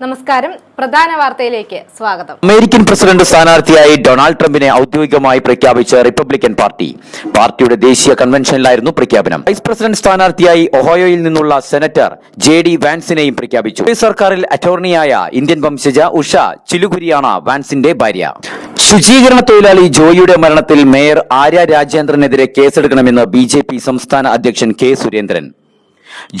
നമസ്കാരം. പ്രധാന വാർത്തയിലേക്ക് സ്വാഗതം. അമേരിക്കൻ പ്രസിഡന്റ് സ്ഥാനാർത്ഥിയായി ഡൊണാൾഡ് ട്രംപിനെ ഔദ്യോഗികമായി പ്രഖ്യാപിച്ച റിപ്പബ്ലിക്കൻ പാർട്ടി. പാർട്ടിയുടെ ദേശീയ കൺവെൻഷനിലായിരുന്നു പ്രഖ്യാപനം. വൈസ് പ്രസിഡന്റ് സ്ഥാനാർത്ഥിയായി ഒഹോയോയിൽ നിന്നുള്ള സെനറ്റർ ജെ ഡി വാൻസിനെയും പ്രഖ്യാപിച്ചു. സർക്കാരിൽ അറ്റോർണിയായ ഇന്ത്യൻ വംശജ ഉഷ ചിലുകുരിയാണ് വാൻസിന്റെ ഭാര്യ. ശുചീകരണ തൊഴിലാളി ജോയിയുടെ മരണത്തിൽ മേയർ ആര്യ രാജേന്ദ്രനെതിരെ കേസെടുക്കണമെന്ന് ബി ജെ പി സംസ്ഥാന അധ്യക്ഷൻ കെ സുരേന്ദ്രൻ.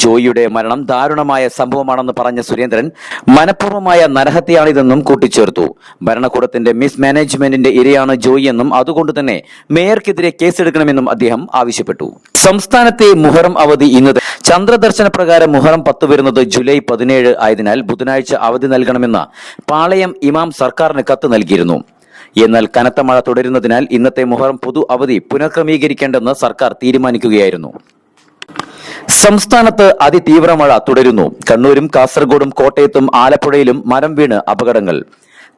ജോയിയുടെ മരണം ദാരുണമായ സംഭവമാണെന്ന് പറഞ്ഞ സുരേന്ദ്രൻ മനഃപൂർവമായ നരഹത്യയാണിതെന്നും കൂട്ടിച്ചേർത്തു. ഭരണകൂടത്തിന്റെ മിസ്മാനേജ്മെന്റിന്റെ ഇരയാണ് ജോയി എന്നും അതുകൊണ്ട് തന്നെ മേയർക്കെതിരെ കേസെടുക്കണമെന്നും അദ്ദേഹം ആവശ്യപ്പെട്ടു. സംസ്ഥാനത്തെ മുഹറം അവധി ഇന്ന് ചന്ദ്രദർശന പ്രകാരം മുഹറം പത്ത് വരുന്നത് ജൂലൈ പതിനേഴ് ആയതിനാൽ ബുധനാഴ്ച അവധി നൽകണമെന്ന് പാളയം ഇമാം സർക്കാരിന് കത്ത് നൽകിയിരുന്നു. എന്നാൽ കനത്ത മഴ തുടരുന്നതിനാൽ ഇന്നത്തെ മുഹറം പൊതു അവധി പുനഃക്രമീകരിക്കേണ്ടെന്ന് സർക്കാർ തീരുമാനിക്കുകയായിരുന്നു. സംസ്ഥാനത്ത് അതിതീവ്ര മഴ തുടരുന്നു. കണ്ണൂരും കാസർഗോഡും കോട്ടയത്തും ആലപ്പുഴയിലും മരം വീണ് അപകടങ്ങൾ.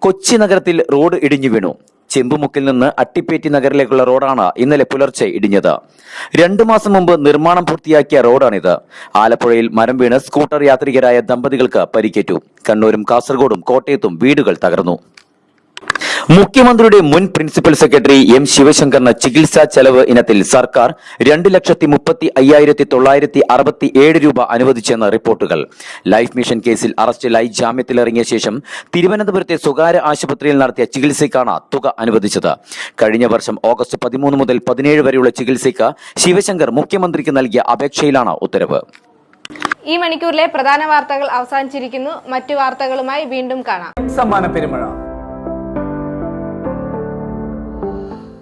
കൊച്ചി നഗരത്തിൽ റോഡ് ഇടിഞ്ഞു വീണു. ചെമ്പുമുക്കിൽ നിന്ന് അട്ടിപ്പേറ്റി നഗറിലേക്കുള്ള റോഡാണ് ഇന്നലെ പുലർച്ചെ ഇടിഞ്ഞത്. രണ്ടു മാസം മുമ്പ് നിർമ്മാണം പൂർത്തിയാക്കിയ റോഡാണിത്. ആലപ്പുഴയിൽ മരം വീണ് സ്കൂട്ടർ യാത്രികരായ ദമ്പതികൾക്ക് പരിക്കേറ്റു. കണ്ണൂരും കാസർഗോഡും കോട്ടയത്തും വീടുകൾ തകർന്നു. മുഖ്യമന്ത്രിയുടെ മുൻ പ്രിൻസിപ്പൽ സെക്രട്ടറി എം ശിവശങ്കറിന് ചികിത്സാ ചെലവ് ഇനത്തിൽ സർക്കാർ രണ്ട് ലക്ഷത്തി മുപ്പത്തി അയ്യായിരത്തി തൊള്ളായിരത്തി അറുപത്തി ഏഴ് രൂപ അനുവദിച്ചെന്ന് റിപ്പോർട്ടുകൾ. ലൈഫ് മിഷൻ കേസിൽ അറസ്റ്റിലായി ജാമ്യത്തിലിറങ്ങിയ ശേഷം തിരുവനന്തപുരത്തെ സ്വകാര്യ ആശുപത്രിയിൽ നടത്തിയ ചികിത്സയ്ക്കാണ് തുക അനുവദിച്ചത്. കഴിഞ്ഞ വർഷം ഓഗസ്റ്റ് പതിമൂന്ന് മുതൽ പതിനേഴ് വരെയുള്ള ചികിത്സയ്ക്ക് ശിവശങ്കർ മുഖ്യമന്ത്രിക്ക് നൽകിയ അപേക്ഷയിലാണ് ഉത്തരവ്. ഈ മണിക്കൂറിലെ പ്രധാന വാർത്തകൾ അവസാനിച്ചിരിക്കുന്നു. മറ്റു വാർത്തകളുമായി വീണ്ടും കാണാം. സമ്മാന പെരുമഴ.